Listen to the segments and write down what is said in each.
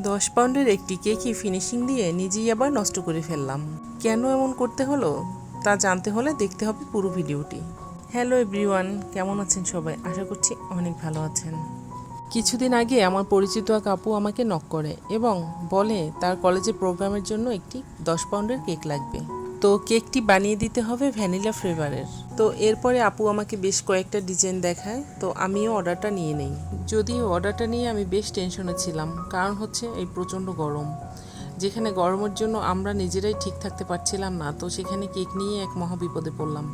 দশ পাউন্ডের একটি কেকই ফিনিশিং দিয়ে নিজেই আবার নষ্ট করে ফেললাম। কেন এমন করতে হলো? তা জানতে হলে দেখতে হবে পুরো ভিডিওটি। হ্যালো এভরিওয়ান, কেমন আছেন সবাই? আশা করছি অনেক ভালো আছেন। কিছুদিন আগে আমার পরিচিত এক আপু আমাকে নক করে এবং বলে তার কলেজে প্রোগ্রামের জন্য একটি দশ পাউন্ডের কেক লাগবে। তো কেকটি বানিয়ে দিতে হবে ভ্যানিলা ফ্লেভারের। তো এরপরে আপু আমাকে বেশ কয়েকটা ডিজাইন দেখায়, তো আমিও অর্ডারটা নিয়ে নেই। যদিও অর্ডারটা নিয়ে আমি বেশ টেনশনে ছিলাম, কারণ হচ্ছে এই প্রচণ্ড গরম। যেখানে গরমের জন্য আমরা নিজেরাই ঠিক থাকতে পারছিলাম না, তো সেখানে কেক নিয়ে এক মহা বিপদে পড়লাম।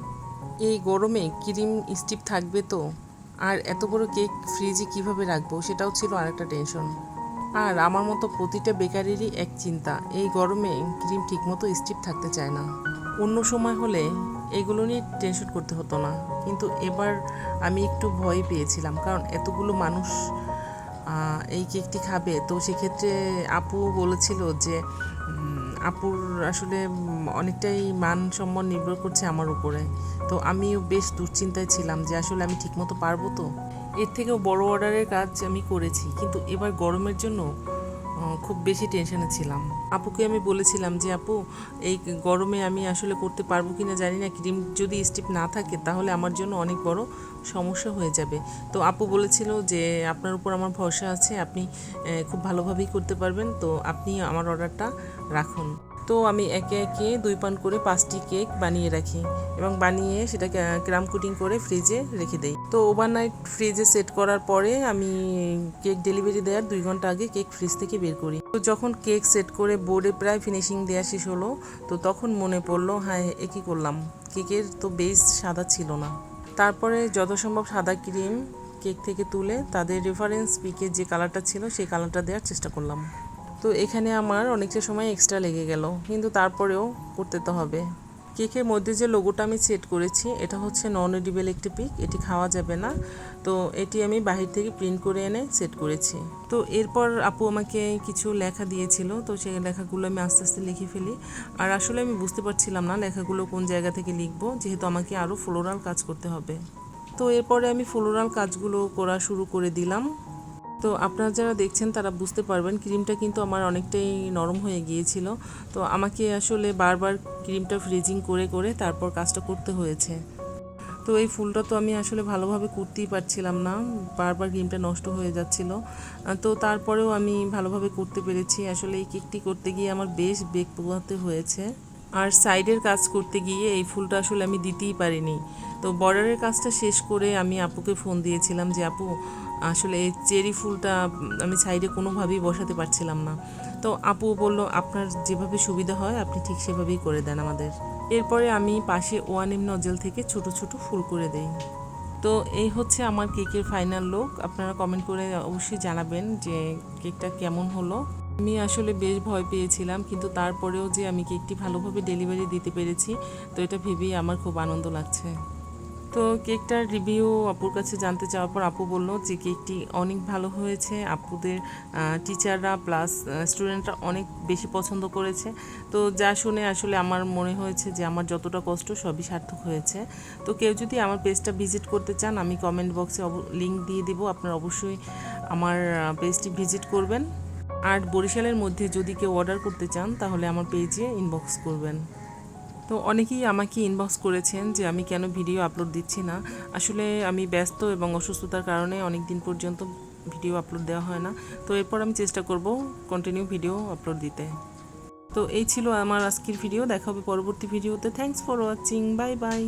এই গরমে ক্রিম স্টিপ থাকবে তো? আর এত বড় কেক ফ্রিজে কীভাবে রাখব? সেটাও ছিল আরেকটা টেনশন। আর আমার মতো প্রতিটা বেকারিরই এক চিন্তা, এই গরমে ক্রিম ঠিকমতো স্টিপ থাকতে চায় না। অন্য সময় হলে এগুলো নিয়ে টেনশন করতে হতো না, কিন্তু এবার আমি একটু ভয় পেয়েছিলাম, কারণ এতগুলো মানুষ এই কেকটি খাবে। তো সেক্ষেত্রে আপু বলেছিল যে আপুর আসলে অনেকটাই মান সম্মান নির্ভর করছে আমার উপরে। তো আমিও বেশ দুশ্চিন্তায় ছিলাম যে, আসলে আমি ঠিকমতো পারব তো? এর থেকেও বড় অর্ডারের কাজ আমি করেছি, কিন্তু এবার গরমের জন্য খুব বেশি টেনশনে ছিলাম। আপুকে আমি বলেছিলাম যে, আপু, এই গরমে আমি আসলে করতে পারব কি না জানি না, ক্রিম যদি স্টিপ না থাকে তাহলে আমার জন্য অনেক বড় সমস্যা হয়ে যাবে। তো আপু বলেছিল যে, আপনার উপর আমার ভরসা আছে, আপনি খুব ভালোভাবেই করতে পারবেন, তো আপনি আমার অর্ডারটা রাখুন। তো আমি একে একে দুই পান করে পাঁচটি কেক বানিয়ে রাখি এবং বানিয়ে সেটাকে ক্রাম কুটিং করে ফ্রিজে রেখে দেই। তো ওভারনাইট ফ্রিজে সেট করার পরে আমি কেক ডেলিভারি দেওয়ার দুই ঘণ্টা আগে কেক ফ্রিজ থেকে বের করি। তো যখন কেক সেট করে বোর্ডে প্রায় ফিনিশিং দেওয়া শেষ হলো, তো তখন মনে পড়ল হ্যাঁ এ কী করলাম? কেকের তো বেস সাদা ছিল না। তারপরে যত সম্ভব সাদা ক্রিম কেক থেকে তুলে তাদের রেফারেন্স পিকের যে কালারটা ছিল, সেই কালারটা দেওয়ার চেষ্টা করলাম। তো এখানে আমার অনেকটা সময় এক্সট্রা লেগে গেল। কিন্তু তারপরেও করতে তো হবে। কেকের মধ্যে যে লোগোটা আমি সেট করেছি, এটা হচ্ছে নন এডিবেল একটি পিক এটি খাওয়া যাবে না। তো এটি আমি বাহির থেকে প্রিন্ট করে এনে সেট করেছি। তো এরপর আপু আমাকে কিছু লেখা দিয়েছিল, তো সেই লেখাগুলো আমি আস্তে আস্তে লিখে ফেলি। আর আসলে আমি বুঝতে পারছিলাম না লেখাগুলো কোন জায়গা থেকে লিখব, যেহেতু আমাকে আরও ফ্লোরাল কাজ করতে হবে। তো এরপরে আমি ফ্লোরাল কাজগুলো করা শুরু করে দিলাম। তো আপনারা যারা দেখছেন তারা বুঝতে পারবেন ক্রিমটা কিন্তু আমার অনেকটাই নরম হয়ে গিয়েছিল। তো আমাকে আসলে বারবার ক্রিমটা ফ্রিজিং করে করে তারপর কাজটা করতে হয়েছে। তো এই ফুলটা তো আমি আসলে ভালোভাবে করতেই পারছিলাম না। বারবার ক্রিমটা নষ্ট হয়ে যাচ্ছিল। তো তারপরেও আমি ভালোভাবে করতে পেরেছি। আসলে এই কেকটি করতে গিয়ে আমার বেশ বেগ পোহাতে হয়েছে। আর সাইডের কাজ করতে গিয়ে এই ফুলটা আসলে আমি দিতেই পারিনি। তো বর্ডারের কাজটা শেষ করে আমি আপুকে ফোন দিয়েছিলাম যে, আপু, আসলে এই চেরি ফুলটা আমি সাইডে কোনোভাবেই বসাতে পারছিলাম না। তো আপু বলল, আপনার যেভাবে সুবিধা হয়, আপনি ঠিক সেভাবেই করে দেন আমাদের। এরপরে আমি পাশে ওয়ান এম নজল থেকে ছোট ছোট ফুল করে দেই। তো এই হচ্ছে আমার কেকের ফাইনাল লুক আপনারা কমেন্ট করে অবশ্যই জানাবেন যে কেকটা কেমন হলো। আমি আসলে বেশ ভয় পেয়েছিলাম, কিন্তু তারপরেও যে আমি কেকটি ভালোভাবে ডেলিভারি দিতে পেরেছি, তো এটা ভেবেই আমার খুব আনন্দ লাগছে। তো কেকটার রিভিউ আপুর কাছে জানতে চাওয়ার পর আপু বলল যে কেকটি অনেক ভালো হয়েছে। আপুদের টিচাররা প্লাস স্টুডেন্টরা অনেক বেশি পছন্দ করেছে। তো যা শুনে আসলে আমার মনে হয়েছে যে আমার যতটা কষ্ট সবই সার্থক হয়েছে। তো কেউ যদি আমার পেজটা ভিজিট করতে চান, আমি কমেন্ট বক্সে লিঙ্ক দিয়ে দেবো। আপনারা অবশ্যই আমার পেজটি ভিজিট করবেন। আর বরিশালের মধ্যে যদি কেউ অর্ডার করতে চান, তাহলে আমার পেজে ইনবক্স করবেন। তো অনেকেই আমাকে ইনবক্স করেছেন যে আমি কেন ভিডিও আপলোড দিচ্ছি না। আসলে আমি ব্যস্ত এবং অসুস্থতার কারণে অনেক দিন পর্যন্ত ভিডিও আপলোড দেওয়া হয় না। তো এরপর আমি চেষ্টা করব কন্টিনিউ ভিডিও আপলোড দিতে। তো এই ছিল আমার আজকের ভিডিও দেখা হবে পরবর্তী ভিডিওতে thanks for watching bye bye